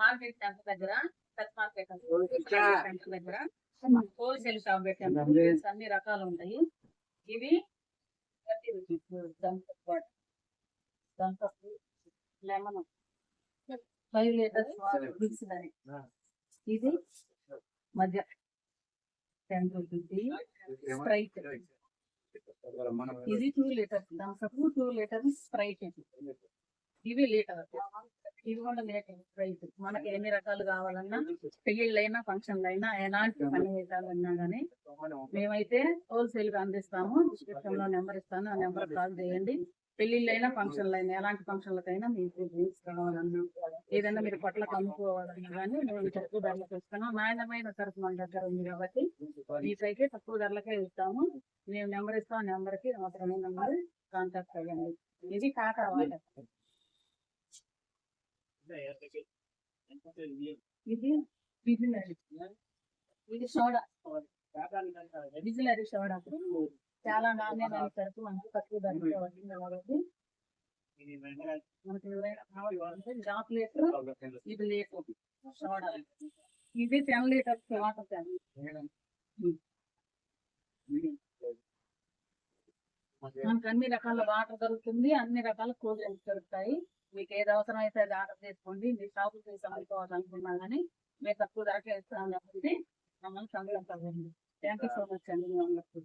Market centre దగ్గర పెద్ద market దగ్గర హోల్సేల్ షాప్ పెట్టాము అన్ని రకాలు ఉంటాయి. ఇవి లెమన్ ఫైవ్ లీటర్స్ మిక్స్ అని ఇది మధ్య టెన్ రూపీస్ స్ప్రైట్. ఇది two litres Thums Up two litres Sprite ఇవి లీటర్. ఇవి కూడా స్ప్రైట్ మనకి ఎన్ని రకాలు కావాలన్నా ఫంక్షన్లు అయినా ఎలాంటి పని చేయాలన్నా కానీ మేమైతే హోల్సేల్గా అందిస్తాము డిస్క్రిప్షన్లో నెంబర్ ఇస్తాను ఆ నెంబర్ కాల్ చేయండి. పెళ్ళిళ్ళైనా అయినా ఎలాంటి ఫంక్షన్లకైనా మీకు డ్రింక్స్ కావాలన్నా ఏదైనా మీరు పొట్లకు అమ్ముకోవాలన్నా కానీ మేము తక్కువ ధరలకు ఇస్తాను నాణ్యమైన సరుకు మన దగ్గర ఉంది కాబట్టి మీకైతే తక్కువ ధరలకే ఇస్తాము. మేము నెంబర్ ఇస్తాం ఆ నెంబర్కి అవసరమైన నెంబర్ కాంటాక్ట్ అవ్వండి ఇది టాటా వాటర్ ఇది ఇది సోడా బిజినరీ సోడా చాలా నాణ్యమైన సరుకు మనకి తక్కువ కాబట్టి హాఫ్ లీటర్ ఇది లీటర్ సోడా ఇది టెన్ లీటర్స్ వాటర్ క్యాన్ మనకు అన్ని రకాల వాటర్ దొరుకుతుంది అన్ని రకాల కూల్ డ్రింక్స్ దొరుకుతాయి మీకు ఏది అవసరం అయితే అది ఆర్డర్ చేసుకోండి. మీ షాపులు చేసి అమ్ముకోవాలనుకున్నా కానీ మేము తక్కువ ధరకే ఇస్తాం కాబట్టి మమ్మల్ని సంతోషపడండి థ్యాంక్ యూ సో మచ్ అండి మీ అందరికీ.